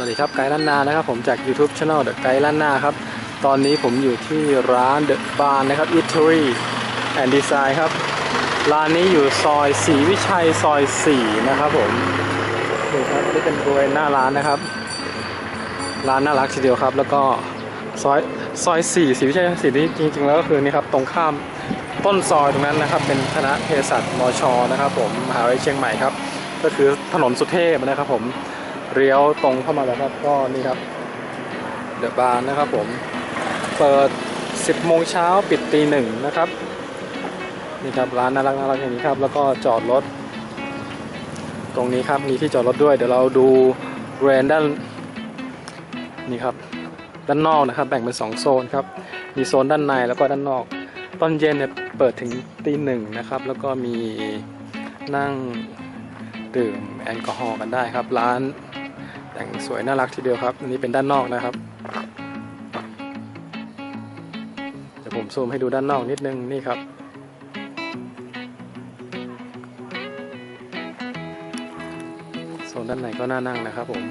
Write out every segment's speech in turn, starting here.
วัสดีครับไกด์ล้านนานะครับผมจาก YouTube Channel The ไกด์ล้านนาครับ ตอนนี้ผมอยู่ที่ร้าน The Barn นะครับ Eatery and Design ครับ ร้านนี้อยู่ซอยศรีวิชัยซอย 4 นะครับผมนี่ครับนี่เป็นบริเวณหน้าร้านนะครับ ร้านน่ารักทีเดียวครับ แล้วก็ซอยซอย 4ศรีวิชัยศรีนี่จริง ๆ แล้วก็คือนี่ครับตรงข้ามต้นซอยตรงนั้นนะครับ เป็นคณะเภสัชมชนะครับ ผมมหาวิทยาลัยเชียงใหม่ครับก็คือถนนสุเทพนะครับผม เลี้ยวตรงเข้ามาแล้วครับ ก็นี่ครับ เดอะบาร์นะครับผม เปิด 10 โมงเช้าปิดตีหนึ่งนะครับ นี่ครับร้านน่ารักน่ารักอย่างนี้ครับ แล้วก็จอดรถ ตรงนี้ครับมีที่จอดรถด้วย เดี๋ยวเราดูแบรนด์ด้านนี่ครับ ด้านนอกนะครับ แบ่งเป็น 2 โซนครับ มีโซนด้านในแล้วก็ด้านนอก ตอนเย็นเนี่ยเปิดถึงตีหนึ่งนะครับ แล้วก็มีนั่งดื่มแอลกอฮอล์กันได้ครับ ร้าน แต่งสวยน่ารักทีเดียวครับอันนี้เป็นด้านนอกนะครับเดี๋ยวผมซูมให้ดูด้านนอกนิดนึงนี่ครับ โซนด้านในก็น่านั่งนะครับผม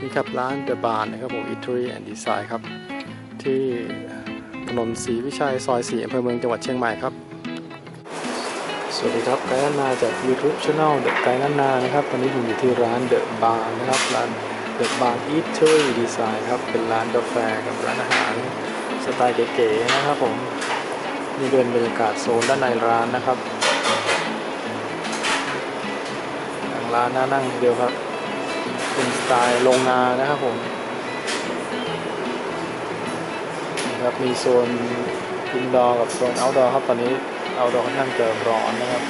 นี่ครับร้าน The Barn นะครับผม Eatery and Design ครับ ที่ถนนศรีวิชัยซอย4อำเภอเมืองจังหวัดเชียงใหม่ครับ สวัสดีครับไกด์ล้านนาจาก YouTube Channel The ไกด์ล้านนานะครับตอนนี้ผมอยู่ที่ร้าน The Barn นะครับร้าน The Barn Eatery Design ครับเป็นร้านกาแฟกับร้านอาหารสไตล์เก๋ๆนะครับผมนี่เป็นบรรยากาศโซนด้านในร้านนะครับทางร้านน่านั่งทีเดียวครับ เป็นสไตล์โรงงานนะครับผมนะครับมีโซนอินดอร์กับโซนเอาท์ดอร์ครับตอนนี้ เอาดอร์ค่อนข้างจะร้อนนะครับ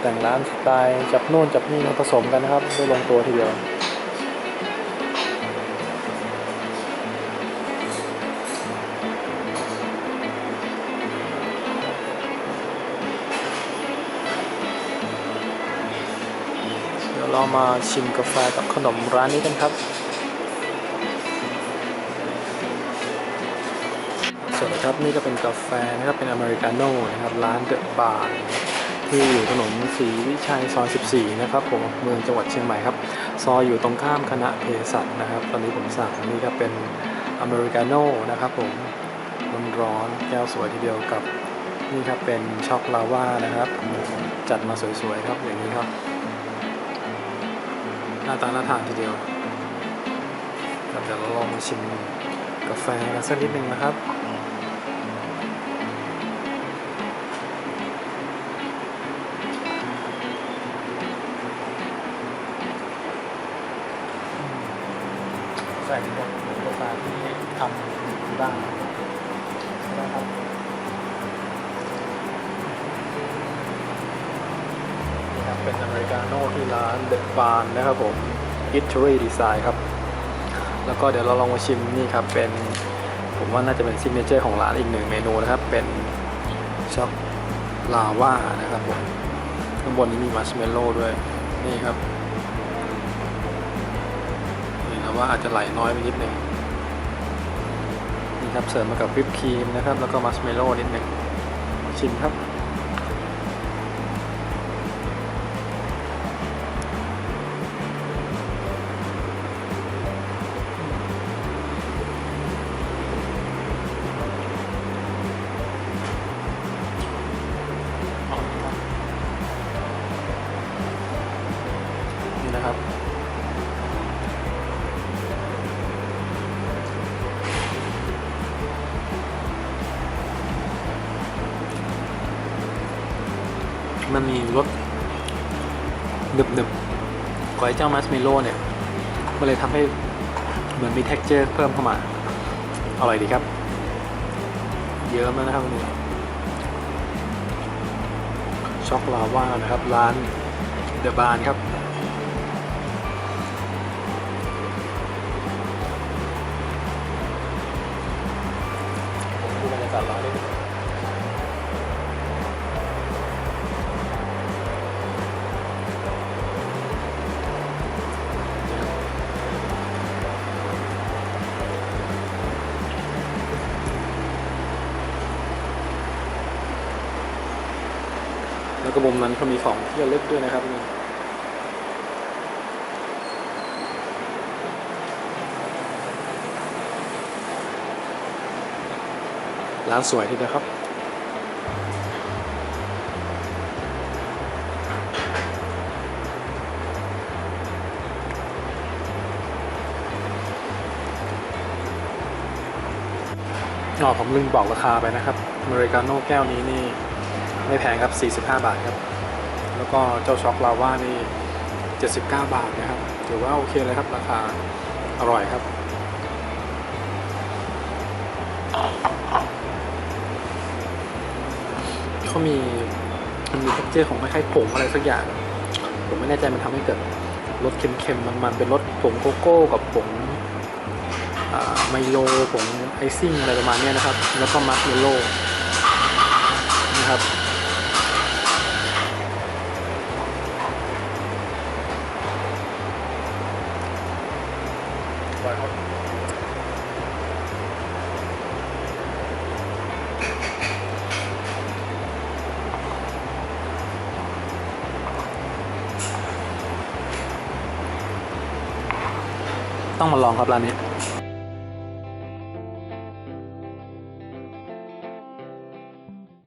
แต่งร้านสไตล์จับนู่นจับนี่มาผสมกันนะครับได้ลงตัวทีเดียวเดี๋ยวเรามาชิมกาแฟกับขนมร้านนี้กันครับ สดครับนี่ก็เป็นกาแฟนะครับเป็นอเมริกาโน่นะครับร้านเดอะบาร์ที่อยู่ถนนศรีวิชัยซอย14 นะครับผมเมืองจังหวัดเชียงใหม่ครับซอยอยู่ตรงข้ามคณะเภสัชนะครับ ตอนนี้ผมสั่งนี่ครับเป็นอเมริกาโน่นะครับผมร้อนๆแก้วสวยทีเดียวกับนี่ครับเป็นช็อกลาวานะครับ จัดมาสวยๆครับอย่างนี้ครับหน้าตาน่าทานทีเดียวกับเดี๋ยวเราลองมาชิมกาแฟกันสักนิดนึงนะครับ ใส่หมดกาแฟที่ทำที่บ้านนะครับนี่ครับ เป็นอเมริกาโน่ที่ร้านเดอะบาร์นะครับผม Eatery Design ครับ แล้วก็เดี๋ยวเราลองมาชิมนี่ครับ เป็นผมว่าน่าจะเป็นซิกเนเจอร์ของร้านอีกหนึ่งเมนูนะครับ เป็นช็อกลาว่านะครับผมข้างบนนี้มีมัชเมลโล่ด้วย นี่ครับ ว่าอาจจะไหลน้อยไปนิดหนึ่งนี่ครับเสริมมากับวิปครีมนะครับ แล้วก็มัชเมโล่นิดหนึ่งชิมครับ มันมีรสหนึบหนึบๆกว่าไอ้เจ้ามัสเมโล่เนี่ย มันเลยทำให้เหมือนมี t e x t อร์เพิ่มเข้ามา อร่อยดีครับ เยอะมากนะครับนนี้ช็อกลาว่านะครับ ร้านเดอะบานครับผมดูบรรยากาศร้านเล ก็มุมนั้นเขามีของที่ระลึกด้วยนะครับนี่ร้านสวยทีเดียวครับ อ๋อผมลืมบอกราคาไปนะครับอเมริกาโน่แก้วนี้นี่ ไม่แพงครับ 45 บาทครับ แล้วก็เจ้าช็อกลาว่านี่ 79 บาทนะครับ ถือว่าโอเคเลยครับราคาอร่อยครับ เขามีมันมีเท็กเจอร์ของคล้ายๆผงอะไรสักอย่าง ผมไม่แน่ใจมันทำให้เกิดรสเค็มๆ มันๆ เป็นรสผงโกโก้กับผงไมโลผงไอซิ่งอะไรประมาณนี้นะครับ แล้วก็มัสเมลโล่นะครับ ต้องมาลองครับร้านนี้